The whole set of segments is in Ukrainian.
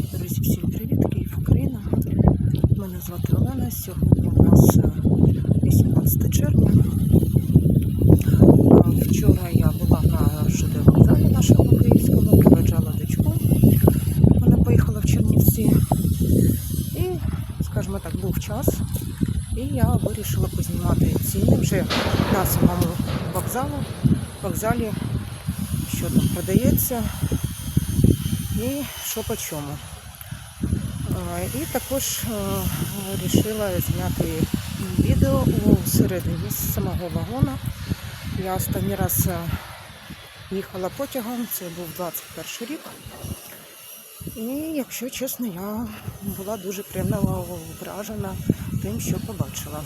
Друзі, всім привіт, Київ, Україна. Мене звати Олена. Сьогодні у нас е, 18 червня. Е, Вчора я була на ЖД вокзалі нашому київському, проведжала дочку. Вона поїхала в Чернівці. І, скажімо так, був час. І я вирішила познімати ціни вже на самому вокзалу, вокзалі, що там продається і що по чому. І також вирішила зняти відео у з самого вагона. Я останній раз е, їхала потягом, це був 21 рік. І, якщо чесно, я була дуже приємно вражена тим, що побачила.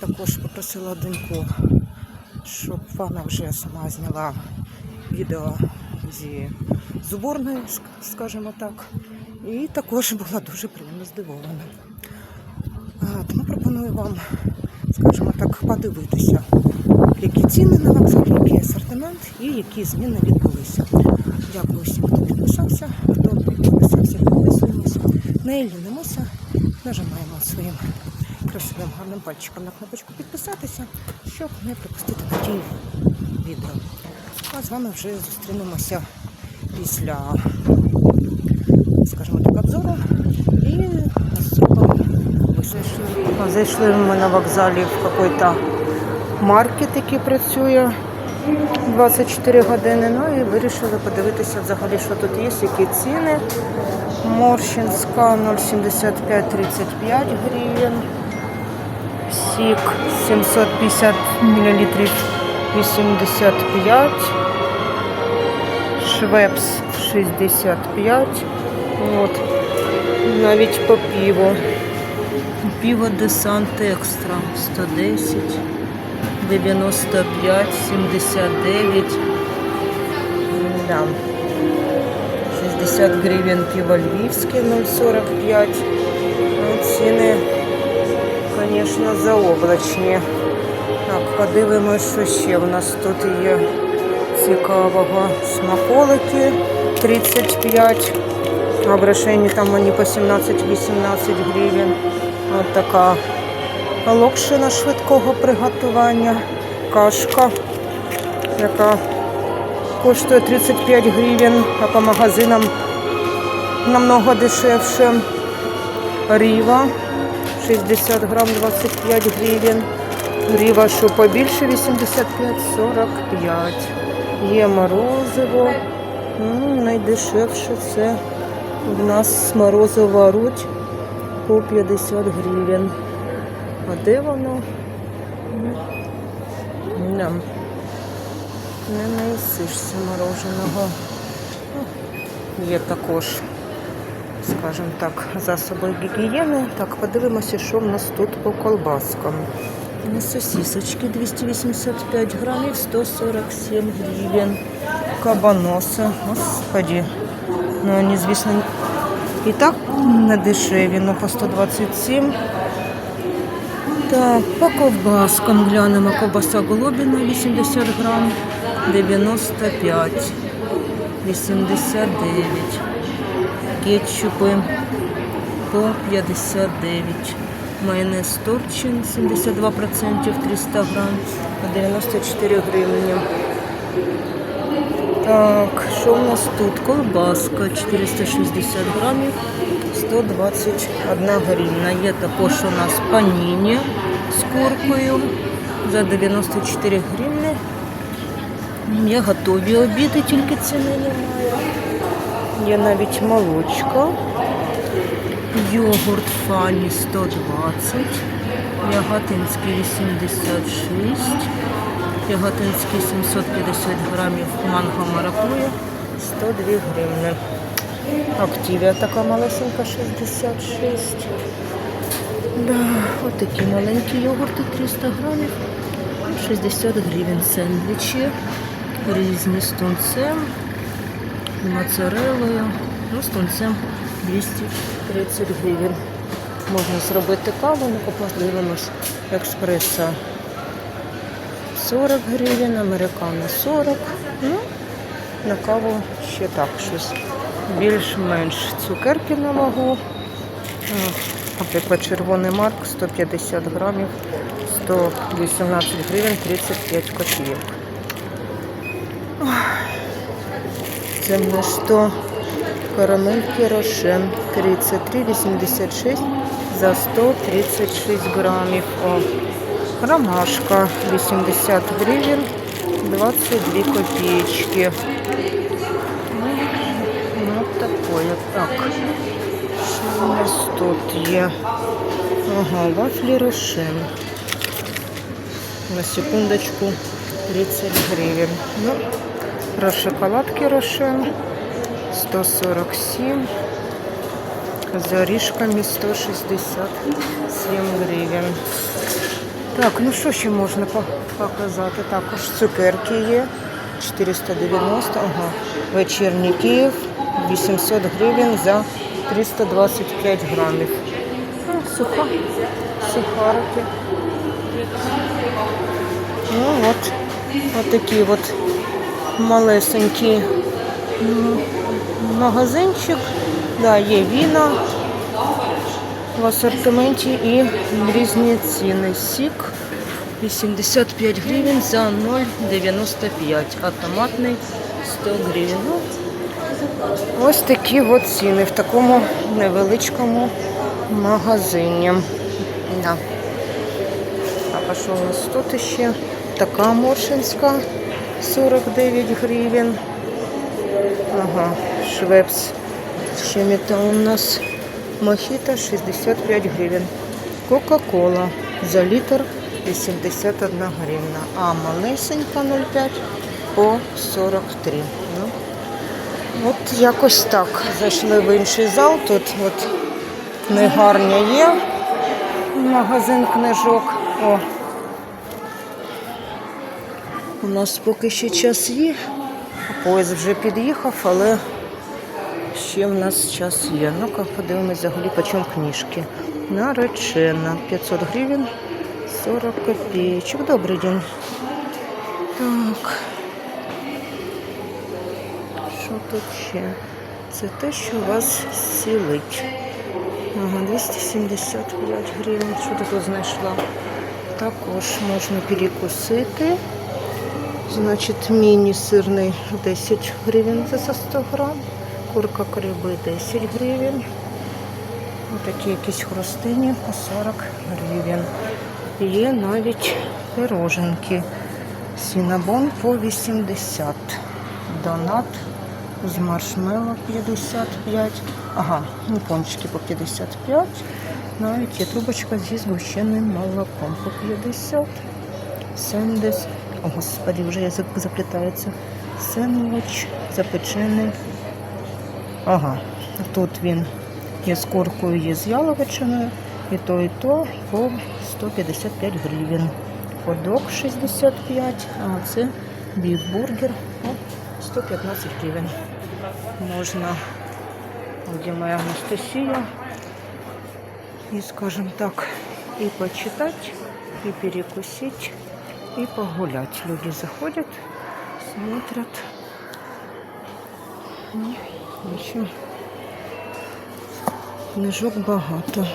Також попросила доньку, щоб вона вже сама зняла відео зі зуборної, скажімо так. І також була дуже приємно здивована. Тому пропоную вам, скажімо так, подивитися, які ціни на вокзалі, який асортимент і які зміни відбулися. Дякую всім, хто підписався, хто підписався, підписуємося, не лінимося, нажимаємо своїм красивим гарним пальчиком на кнопочку підписатися, щоб не пропустити такі відео. А з вами вже зустрінемося після, скажімо так, обзору і зробимо висновки. Зайшли ми на вокзалі в какой-то маркет, який працює 24 години. Ну і вирішили подивитися взагалі, що тут є, які ціни. Морщинська 0,75-35 гривень. Сік 750 мл 85. Швепс 65. От. Навіть по піву. Пиво Десант Екстра 110, 95, 79. Да. 60 гривень пиво Львівське 0,45. Ну, ціни, звісно, заоблачні. Так, подивимось, що ще у нас тут є цікавого. Смаколики 35. А там вони по 17-18 гривень. Ось така локшина швидкого приготування. Кашка, яка коштує 35 гривень, а по магазинам намного дешевше. Ріва 60 грам 25 гривень. Ріва, що побільше 85-45. Є морозиво. Ну, найдешевше це у нас морозова руть по 50 гривень. А де воно? Не, не наїсишся мороженого. Є також, скажімо так, засоби гігієни. Так, подивимося, що в нас тут по колбаскам. Ну, Сосисочки 285 грамів, 147 гривень. Кабаноси, господи. Ну, вони, звісно, і так не дешеві, ну по 127. Так, по ковбаскам глянемо. Ковбаса голубіна 80 грам, 95, 89. Кетчупи по 59. Майонез Торчин 72%, 300 грам, по 94 гривні. Так, що у нас тут? Колбаска 460 грамів, 121 гривна. Є також у нас паніні з куркою за 94 гривні. Є готові обіди, тільки ціни немає. Є навіть молочко. Йогурт фані 120, яготинський 86, яготинський 750 грамів манго маракуя 102 гривни. Активія така малесенька 66. Да, от такі маленькі йогурти 300 грамів, 60 гривень сендвічі, різні з тунцем, моцарелою, ну з тунцем 230 гривень. Можна зробити каву, ну подивимось, експреса 40 гривень, американо 40. Ну, на каву ще так щось більш-менш цукерки на вагу. Е, Наприклад, червоний марк 150 грамів, 118 гривень 35 копійок. Це в нас 100 карамельки Рошен 33,86 за 136 грамів. О, ромашка 80 гривень 22 копеечки. Ну, ну такое. Так. Що у нас тут є? Ага, вафлі Рошен. На секундочку 30 гривен. Ну, про шоколадки Рошен 147. За орішками 167 гривень. Так, ну що ще можна показати? Також цукерки є. 490, ага. Вечірній Київ 800 гривень за 325 грамів. Ну, суха, сухарики. Ну от, от от малесенькі магазинчик. Да, є віна в асортименті і різні ціни. Сік 85 гривень за 0,95, а томатний 100 гривень. Ну, ось такі от ціни в такому невеличкому магазині. Да. А що у нас тут ще? Така моршинська 49 гривень. Ага, швепс. Ще мета у нас мохіто 65 гривень. Кока-кола за літр 81 гривна. А малесенька 0,5 по 43. Ну, от якось так. Зайшли в інший зал. Тут от книгарня є. Магазин книжок. О. У нас поки ще час є. Поїзд вже під'їхав, але ще в нас час є. Ну-ка, подивимось взагалі, по чому книжки. Наречена 500 гривень 40 копійочок. Добрий день. Так. Що тут ще? Це те, що вас зцілить. Ага, 275 гривень. Що ти тут знайшла? Також можна перекусити. Значить, міні-сирний 10 гривень за 100 грам. Курка криби 10 гривень. Такі якісь хрустині по 40 гривень. Є навіть пироженки. Сінабон по 80. Донат з маршмеллоу 55. Ага, ну, пончики по 55. Навіть є трубочка зі згущеним молоком по 50. Сендес. О, господи, вже язик заплітається. Сендвіч запечений. Ага, тут він є з куркою, є з яловичиною. І то, і то по 155 гривень. Ходок 65, а це бігбургер по 115 гривень. Можна, де моя Анастасія, и, скажем так, и почитать, и перекусить, и погулять. Люди заходят, смотрят. Общем, книжок багато.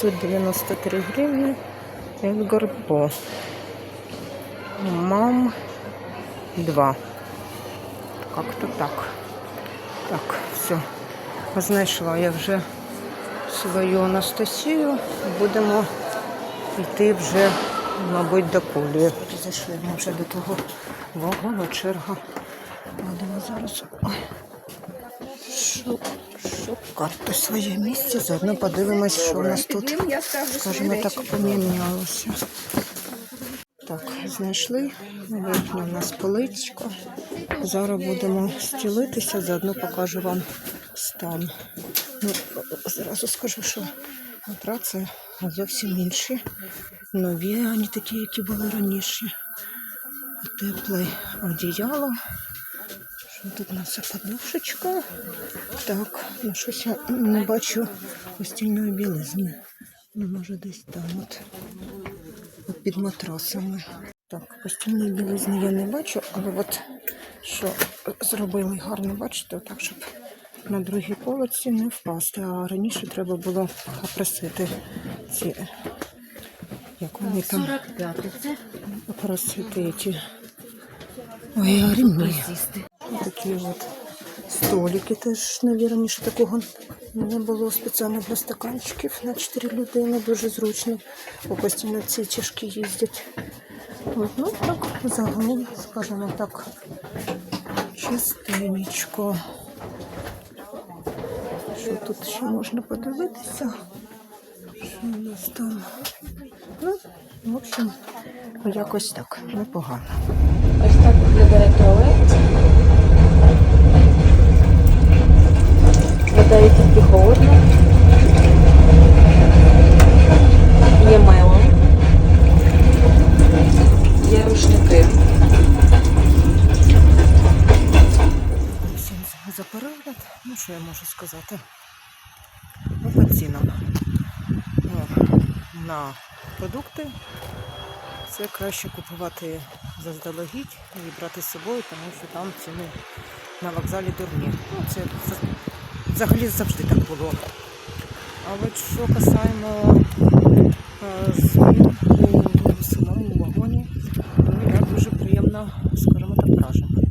793 гривні. Едгар По. Мам 2. Как-то так. Так, все. Знайшла я вже свою Анастасію. Будемо йти вже, мабуть, до полі. Зайшли ми вже до того вагону, черга. Будемо зараз ой, шукати своє місце. Заодно подивимось, що у нас тут, скажімо так, помінялося. Так, знайшли. Верхня у нас поличка. Зараз будемо стілитися, заодно покажу вам стан. Ну, зразу скажу, що матраці зовсім інші. Нові, а не такі, які були раніше. Тепле одіяло. Що тут у нас подушечка? Так, ну щось я не бачу постільної білизни. Ну, може, десь там от, от під матрасами. Так, постільної білизни я не бачу, але от що зробили гарно, бачите, отак, щоб на другій полиці не впасти. А раніше треба було попросити ці, як вони там, 45 це попросити ті. Ой, ремні. Такі от столики теж, навірно, раніше такого не було спеціально для стаканчиків на 4 людини. Дуже зручно. Бо постійно ці чашки їздять. От, ну так, загалом, скажімо так, чистенечко. Що тут ще можна подивитися? Що у нас там? Ну, в общем, якось так, непогано. Ось так виглядає туалет. Вода є тільки холодна. Є мило. Є рушники. Всім за перегляд. Ну, що я можу сказати? Ну, по цінам. Ну, на продукти це краще купувати заздалегідь і брати з собою, тому що там ціни на вокзалі дурні. Ну, це взагалі завжди так було. А от що касаємо змін у самому вагоні, ну, я дуже приємно, скажімо так, вражена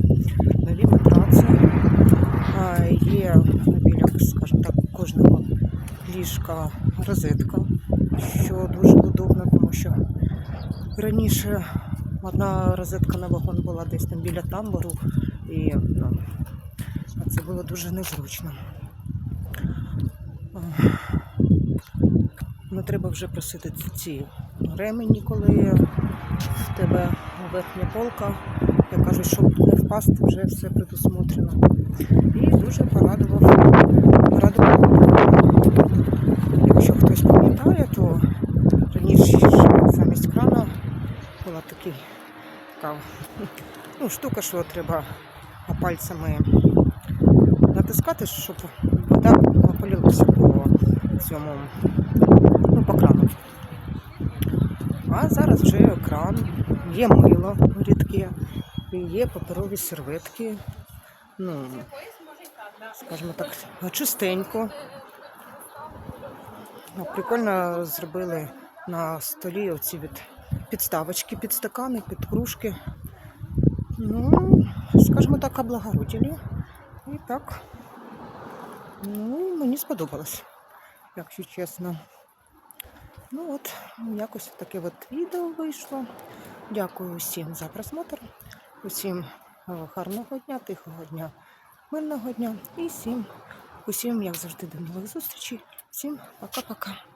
нові матраци. А, Є біля, скажімо так, кожного ліжка розетка, що дуже удобно, тому що раніше одна розетка на вагон була десь там біля тамбуру, і ну, це було дуже незручно. Не треба вже просити ці- ремені, коли в тебе верхня полка як кажуть, щоб не впасти, вже все предусмотрено. І дуже порадував. Порадував. Якщо хтось пам'ятає, то раніше замість крана була такі, така ну, штука, що треба пальцями натискати, щоб вода полилася по цьому, ну, по крану. А зараз вже кран, є мило рідке, є паперові серветки. Ну, скажімо так, чистенько. Ну, Прикольно зробили на столі оці від підставочки під стакани, під кружки. Ну, скажімо так, облагородили. І так. Ну, мені сподобалось, якщо чесно. Ну от, якось таке от відео вийшло. Дякую всім за просмотр. Усім е, гарного дня, тихого дня, мирного дня і всім, усім, як завжди, до нових зустрічей. Всім пока-пока.